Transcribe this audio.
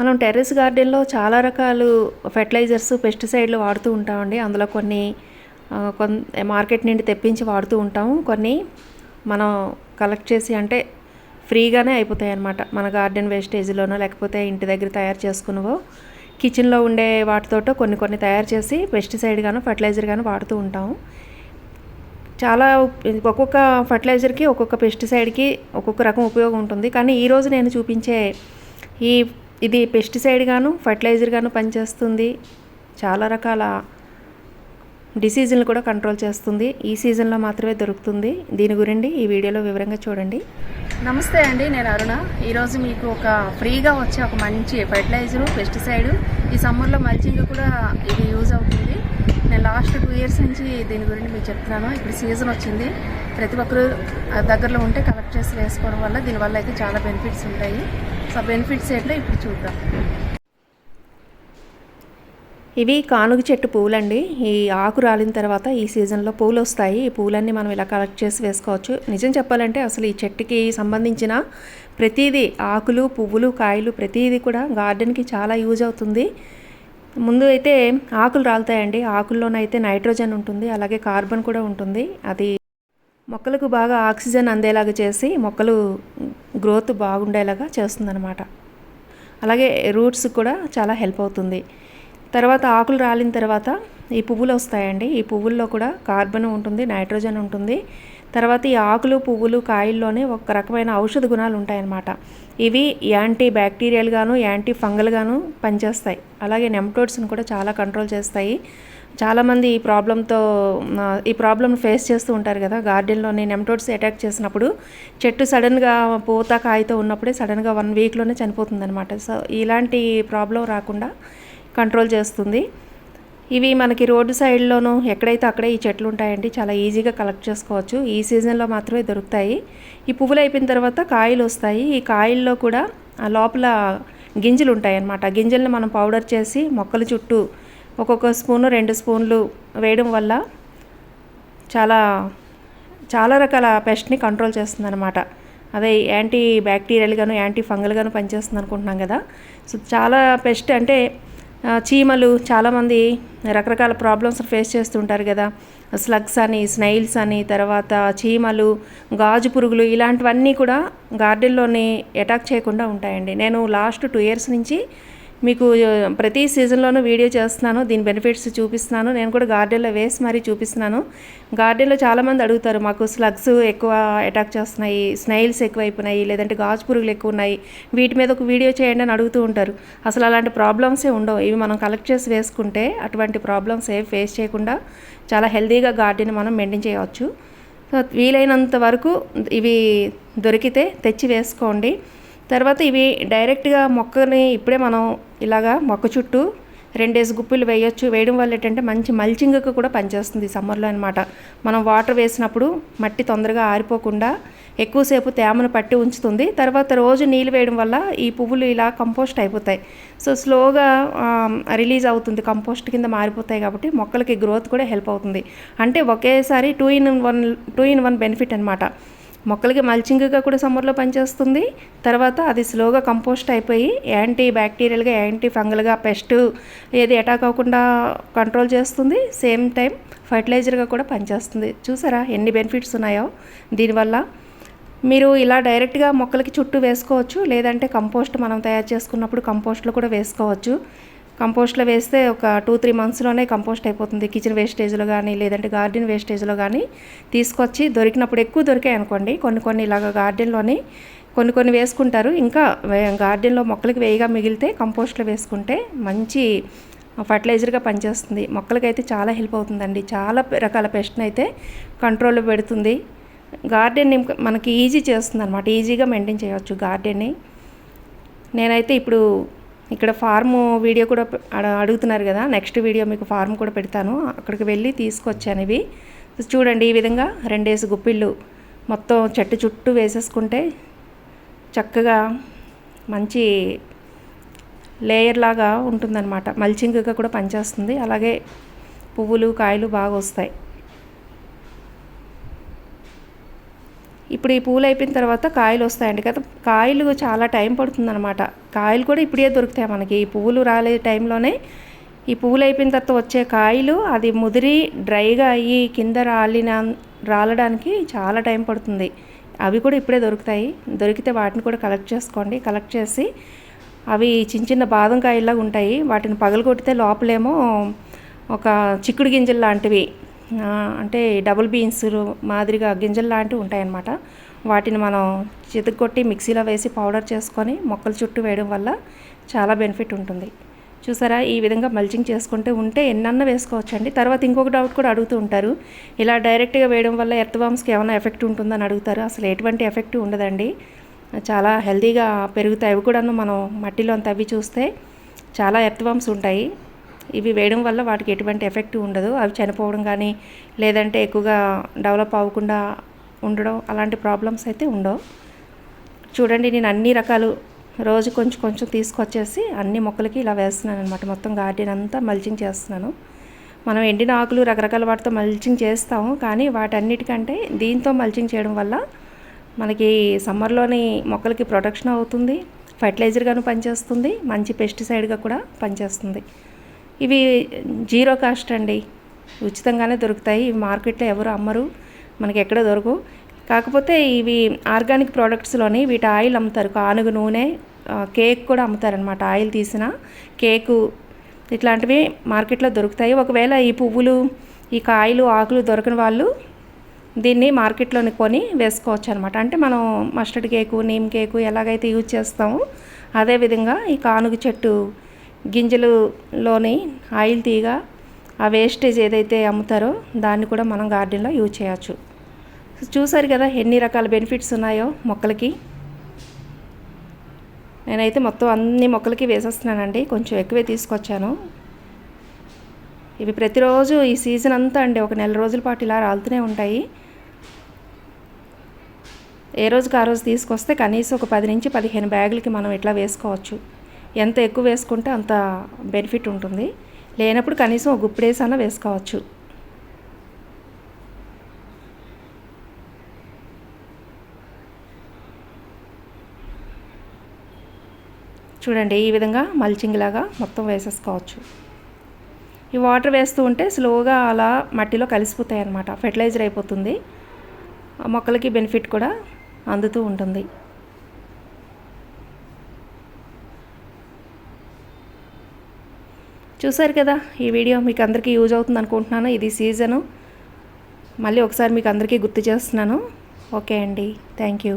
మనం టెర్రస్ గార్డెన్లో చాలా రకాలు ఫెర్టిలైజర్స్ పెస్టిసైడ్లు వాడుతూ ఉంటామండి. అందులో కొన్ని కొన్ మార్కెట్ నుండి తెప్పించి వాడుతూ ఉంటాము. కొన్ని మనం కలెక్ట్ చేసి అంటే ఫ్రీగానే అయిపోతాయి అన్నమాట మన గార్డెన్ వేస్టేజ్లోనో లేకపోతే ఇంటి దగ్గర తయారు చేసుకున్నవో కిచెన్లో ఉండే వాటితోటో కొన్ని కొన్ని తయారు చేసి పెస్టిసైడ్ గాను ఫర్టిలైజర్ గాను వాడుతూ ఉంటాము. చాలా ఒక్కొక్క ఫర్టిలైజర్కి ఒక్కొక్క పెస్టిసైడ్కి ఒక్కొక్క రకం ఉపయోగం ఉంటుంది. కానీ ఈరోజు నేను చూపించే ఈ ఇది పెస్టిసైడ్ గాను ఫర్టిలైజర్ గాను పనిచేస్తుంది. చాలా రకాల డిసీజన్లు కూడా కంట్రోల్ చేస్తుంది. ఈ సీజన్లో మాత్రమే దొరుకుతుంది. దీని గురించి ఈ వీడియోలో వివరంగా చూడండి. నమస్తే అండి నేను అరుణ. ఈరోజు మీకు ఒక ఫ్రీగా వచ్చే ఒక మంచి ఫెర్టిలైజరు పెస్టిసైడ్ ఈ సమ్మర్లో మల్చింగ్ కూడా ఇది యూజ్ అవుతుంది. నేను లాస్ట్ టూ ఇయర్స్ నుంచి దీని గురించి మీకు చెప్తున్నాను. ఇప్పుడు సీజన్ వచ్చింది. ప్రతి ఒక్కరు దగ్గరలో ఉంటే కలెక్ట్ చేసి వేసుకోవడం వల్ల దీనివల్ల అయితే చాలా బెనిఫిట్స్ ఉంటాయి. సో బెనిఫిట్స్ ఏంటో ఇప్పుడు చూద్దాం. ఇవి కానుగ చెట్టు పువ్వులండి ఈ ఆకు రాలిన తర్వాత ఈ సీజన్లో పువ్వులు వస్తాయి ఈ పువ్వులన్నీ మనం ఇలా కలెక్ట్ చేసి వేసుకోవచ్చు. నిజం చెప్పాలంటే అసలు ఈ చెట్టుకి సంబంధించిన ప్రతిదీ ఆకులు పువ్వులు కాయలు ప్రతిదీ కూడా గార్డెన్కి చాలా యూజ్ అవుతుంది. ముందు అయితే ఆకులు రాలుతాయండి. ఆకుల్లోనైతే నైట్రోజన్ ఉంటుంది. అలాగే కార్బన్ కూడా ఉంటుంది. అది మొక్కలకు బాగా ఆక్సిజన్ అందేలాగా చేసి మొక్కలు గ్రోత్ బాగుండేలాగా చేస్తుందన్నమాట. అలాగే రూట్స్ కూడా చాలా హెల్ప్ అవుతుంది. తర్వాత ఆకులు రాలిన తర్వాత ఈ పువ్వులు వస్తాయండి. ఈ పువ్వుల్లో కూడా కార్బన్ ఉంటుంది నైట్రోజన్ ఉంటుంది. తర్వాత ఈ ఆకులు పువ్వులు కాయల్లోనే ఒక రకమైన ఔషధ గుణాలు ఉంటాయన్నమాట. ఇవి యాంటీ బ్యాక్టీరియల్గాను యాంటీ ఫంగల్గాను పనిచేస్తాయి. అలాగే నెమటోడ్స్ని కూడా చాలా కంట్రోల్ చేస్తాయి. చాలామంది ఈ ప్రాబ్లంతో ఈ ప్రాబ్లమ్ ఫేస్ చేస్తూ ఉంటారు కదా. గార్డెన్లోని నెమటోడ్స్ అటాక్ చేసినప్పుడు చెట్టు సడన్గా పూత కాయతో ఉన్నప్పుడే సడన్గా వన్ వీక్లోనే చనిపోతుందన్నమాట. సో ఇలాంటి ప్రాబ్లం రాకుండా కంట్రోల్ చేస్తుంది. ఇవి మనకి రోడ్డు సైడ్లోనూ ఎక్కడైతే అక్కడే ఈ చెట్లు ఉంటాయండి చాలా ఈజీగా కలెక్ట్ చేసుకోవచ్చు. ఈ సీజన్లో మాత్రమే దొరుకుతాయి. ఈ పువ్వులు అయిపోయిన తర్వాత కాయలు వస్తాయి. ఈ కాయల్లో కూడా ఆ లోపల గింజలు ఉంటాయి అన్నమాట ఆ గింజల్ని మనం పౌడర్ చేసి మొక్కల చుట్టూ ఒక్కొక్క స్పూను రెండు స్పూన్లు వేయడం వల్ల చాలా చాలా రకాల పెస్ట్ని కంట్రోల్ చేస్తుంది అనమాట అదే యాంటీ బ్యాక్టీరియల్ గాను యాంటీ ఫంగల్ గాను పనిచేస్తుంది అనుకుంటున్నాం కదా. సో చాలా పెస్ట్ అంటే చీమలు చాలామంది రకరకాల ప్రాబ్లమ్స్ ఫేస్ చేస్తుంటారు కదా. స్లగ్స్ అని స్నైల్స్ అని తర్వాత చీమలు గాజు పురుగులు ఇలాంటివన్నీ కూడా గార్డెన్లోని అటాక్ చేయకుండా ఉంటాయండి. నేను లాస్ట్ టూ ఇయర్స్ నుంచి మీకు ప్రతి సీజన్లోనూ వీడియో చేస్తున్నాను దీని బెనిఫిట్స్ చూపిస్తున్నాను నేను కూడా గార్డెన్లో వేసి మరీ చూపిస్తున్నాను. గార్డెన్లో చాలామంది అడుగుతారు మాకు స్లగ్స్ ఎక్కువ అటాక్ చేస్తున్నాయి స్నైల్స్ ఎక్కువ అయిపోయినాయి లేదంటే గాజు పురుగులు ఎక్కువ ఉన్నాయి వీటి మీద ఒక వీడియో చేయండి అని అడుగుతూ ఉంటారు. అసలు అలాంటి ప్రాబ్లమ్సే ఉండవు. ఇవి మనం కలెక్ట్ చేసి వేసుకుంటే అటువంటి ప్రాబ్లమ్స్ ఏవి ఫేస్ చేయకుండా చాలా హెల్తీగా గార్డెన్ మనం మెయింటైన్ చేయవచ్చు. సో వీలైనంత వరకు ఇవి దొరికితే తెచ్చి వేసుకోండి. తర్వాత ఇవి డైరెక్ట్గా మొక్కని ఇప్పుడే మనం ఇలాగా మొక్క చుట్టూ రెండేసి గుప్పిలు వేయొచ్చు. వేయడం వల్ల ఏంటంటే మంచి మల్చింగ్కి కూడా పనిచేస్తుంది సమ్మర్లో అనమాట మనం వాటర్ వేసినప్పుడు మట్టి తొందరగా ఆరిపోకుండా ఎక్కువసేపు తేమను పట్టి ఉంచుతుంది. తర్వాత రోజు నీళ్ళు వేయడం వల్ల ఈ పువ్వులు ఇలా కంపోస్ట్ అయిపోతాయి. సో స్లోగా రిలీజ్ అవుతుంది. కంపోస్ట్ కింద మారిపోతాయి కాబట్టి మొక్కలకి గ్రోత్ కూడా హెల్ప్ అవుతుంది. అంటే ఒకేసారి two in one two in one benefit అనమాట మొక్కలకి మల్చింగ్గా కూడా సమ్మర్లో పనిచేస్తుంది. తర్వాత అది స్లోగా కంపోస్ట్ అయిపోయి యాంటీ బ్యాక్టీరియల్గా యాంటీ ఫంగల్గా పెస్ట్ ఏది అటాక్ అవ్వకుండా కంట్రోల్ చేస్తుంది. సేమ్ టైం ఫర్టిలైజర్గా కూడా పనిచేస్తుంది. చూసారా ఎన్ని బెనిఫిట్స్ ఉన్నాయో. దీనివల్ల మీరు ఇలా డైరెక్ట్గా మొక్కలకి చుట్టూ వేసుకోవచ్చు. లేదంటే కంపోస్ట్ మనం తయారు చేసుకున్నప్పుడు కంపోస్ట్లో కూడా వేసుకోవచ్చు. కంపోస్ట్లో వేస్తే ఒక టూ త్రీ మంత్స్లోనే కంపోస్ట్ అయిపోతుంది. కిచెన్ వేస్టేజ్లో కానీ లేదంటే గార్డెన్ వేస్టేజ్లో కానీ తీసుకొచ్చి దొరికినప్పుడు ఎక్కువ దొరికాయి అనుకోండి. కొన్ని కొన్ని ఇలాగ గార్డెన్లోని కొన్ని కొన్ని వేసుకుంటారు. ఇంకా గార్డెన్లో మొక్కలకి వేయగా మిగిలితే కంపోస్ట్లో వేసుకుంటే మంచి ఫర్టిలైజర్గా పనిచేస్తుంది. మొక్కలకైతే చాలా హెల్ప్ అవుతుందండి. చాలా రకాల పెస్ట్ని అయితే కంట్రోల్లో పెడుతుంది. గార్డెన్ని మనకి ఈజీ చేస్తుంది అనమాట ఈజీగా మెయింటైన్ చేయవచ్చు గార్డెన్ని. నేనైతే ఇప్పుడు ఇక్కడ ఫార్మ్ వీడియో కూడా అడుగుతున్నారు కదా. నెక్స్ట్ వీడియో మీకు ఫార్మ్ కూడా పెడతాను. అక్కడికి వెళ్ళి తీసుకొచ్చాను ఇవి. చూడండి ఈ విధంగా రెండేసి గుప్పిళ్ళు మొత్తం చెట్టు చుట్టూ వేసేసుకుంటే చక్కగా మంచి లేయర్ లాగా ఉంటుందన్నమాట. మల్చింగ్గా కూడా పనిచేస్తుంది. అలాగే పువ్వులు కాయలు బాగా వస్తాయి. ఇప్పుడు ఈ పూలు అయిపోయిన తర్వాత కాయలు వస్తాయండి కదా. కాయలు చాలా టైం పడుతుందన్నమాట. కాయలు కూడా ఇప్పుడే దొరుకుతాయి మనకి. ఈ పువ్వులు రాలే టైంలోనే ఈ పువ్వులు అయిపోయిన తర్వాత వచ్చే కాయలు అది ముదిరి డ్రైగా అయ్యి కింద రాలిన రాలడానికి చాలా టైం పడుతుంది. అవి కూడా ఇప్పుడే దొరుకుతాయి. దొరికితే వాటిని కూడా కలెక్ట్ చేసుకోండి. కలెక్ట్ చేసి అవి చిన్న చిన్న బాదం కాయల్లాగా ఉంటాయి. వాటిని పగలగొట్టితే లోపలేమో ఒక చిక్కుడు గింజలు లాంటివి అంటే డబుల్ బీన్స్ మాదిరిగా గింజలు లాంటివి ఉంటాయన్నమాట. వాటిని మనం చితకొట్టి మిక్సీలో వేసి పౌడర్ చేసుకొని మొక్కల చుట్టూ వేయడం వల్ల చాలా బెనిఫిట్ ఉంటుంది. చూసారా? ఈ విధంగా మల్చింగ్ చేసుకుంటే ఉంటే ఎన్నన్నా వేసుకోవచ్చండి. తర్వాత ఇంకొక డౌట్ కూడా అడుగుతూ ఉంటారు. ఇలా డైరెక్ట్గా వేయడం వల్ల ఎర్త్ బామ్స్కి ఏమైనా ఎఫెక్ట్ ఉంటుందని అడుగుతారు. అసలు ఎటువంటి ఎఫెక్ట్ ఉండదండి. చాలా హెల్తీగా పెరుగుతాయి. అవి కూడాను మనం మట్టిలో తవ్వి చూస్తే చాలా ఎర్త్ బామ్స్ ఉంటాయి. ఇవి వేయడం వల్ల వాటికి ఎటువంటి ఎఫెక్ట్ ఉండదు. అవి చనిపోవడం కానీ లేదంటే ఎక్కువగా డెవలప్ అవ్వకుండా ఉండడం అలాంటి ప్రాబ్లమ్స్ అయితే ఉండవు. చూడండి నేను అన్ని రకాలు రోజు కొంచెం కొంచెం తీసుకొచ్చేసి అన్ని మొక్కలకి ఇలా వేస్తున్నాను అనమాట మొత్తం గార్డెన్ అంతా మల్చింగ్ చేస్తున్నాను. మనం ఎండిన ఆకులు రకరకాల వాటితో మల్చింగ్ చేస్తాము. కానీ వాటన్నిటికంటే దీంతో మల్చింగ్ చేయడం వల్ల మనకి సమ్మర్లోని మొక్కలకి ప్రొటెక్షన్ అవుతుంది. ఫర్టిలైజర్గాను పనిచేస్తుంది. మంచి పెస్టిసైడ్గా కూడా పనిచేస్తుంది. ఇవి జీరో కాస్ట్ అండి. ఉచితంగానే దొరుకుతాయి. ఇవి మార్కెట్లో ఎవరు అమ్మరు. మనకి ఎక్కడ దొరకవు కాకపోతే ఇవి ఆర్గానిక్ ప్రోడక్ట్స్లోని వీటి ఆయిల్ అమ్ముతారు. కానుగ నూనె కేక్ కూడా అమ్ముతారనమాట ఆయిల్ తీసిన కేకు ఇట్లాంటివి మార్కెట్లో దొరుకుతాయి. ఒకవేళ ఈ పువ్వులు ఈ కాయలు ఆకులు దొరకని వాళ్ళు దీన్ని మార్కెట్లోని కొని వేసుకోవచ్చు అనమాట అంటే మనం మస్టర్డ్ కేకు నీమ్ కేకు ఎలాగైతే యూజ్ చేస్తామో అదేవిధంగా ఈ కానుగ చెట్టు గింజలులోని ఆయిల్ తీగ ఆ వేస్టేజ్ ఏదైతే అమ్ముతారో దాన్ని కూడా మనం గార్డెన్లో యూజ్ చేయొచ్చు. చూసారు కదా ఎన్ని రకాల బెనిఫిట్స్ ఉన్నాయో మొక్కలకి? నేనైతే మొత్తం అన్ని మొక్కలకి వేసేస్తున్నానండి. కొంచెం ఎక్కువే తీసుకొచ్చాను. ఇవి ప్రతిరోజు ఈ సీజన్ అంతా అండి ఒక నెల రోజుల పాటు ఇలా రాలుతూనే ఉంటాయి. ఏ రోజుకి ఆ రోజు తీసుకొస్తే కనీసం ఒక పది నుంచి పదిహేను బ్యాగులకి మనం ఇట్లా వేసుకోవచ్చు. ఎంత ఎక్కువ వేసుకుంటే అంత బెనిఫిట్ ఉంటుంది. లేనప్పుడు కనీసం ఒక గుప్పిడేసన్నా వేసుకోవచ్చు. చూడండి ఈ విధంగా మల్చింగ్ లాగా మొత్తం వేసేసుకోవచ్చు. ఈ వాటర్ వేస్తూ ఉంటే స్లోగా అలా మట్టిలో కలిసిపోతాయి అన్నమాట ఫెర్టిలైజర్ అయిపోతుంది. ఆ మొక్కలకి బెనిఫిట్ కూడా అందుతూ ఉంటుంది. చూసారు కదా ఈ వీడియో మీకు అందరికీ యూజ్ అవుతుంది అనుకుంటున్నాను. ఇది సీజను. మళ్ళీ ఒకసారి మీకు అందరికీ గుర్తు చేస్తున్నాను. ఓకే అండి. Thank you.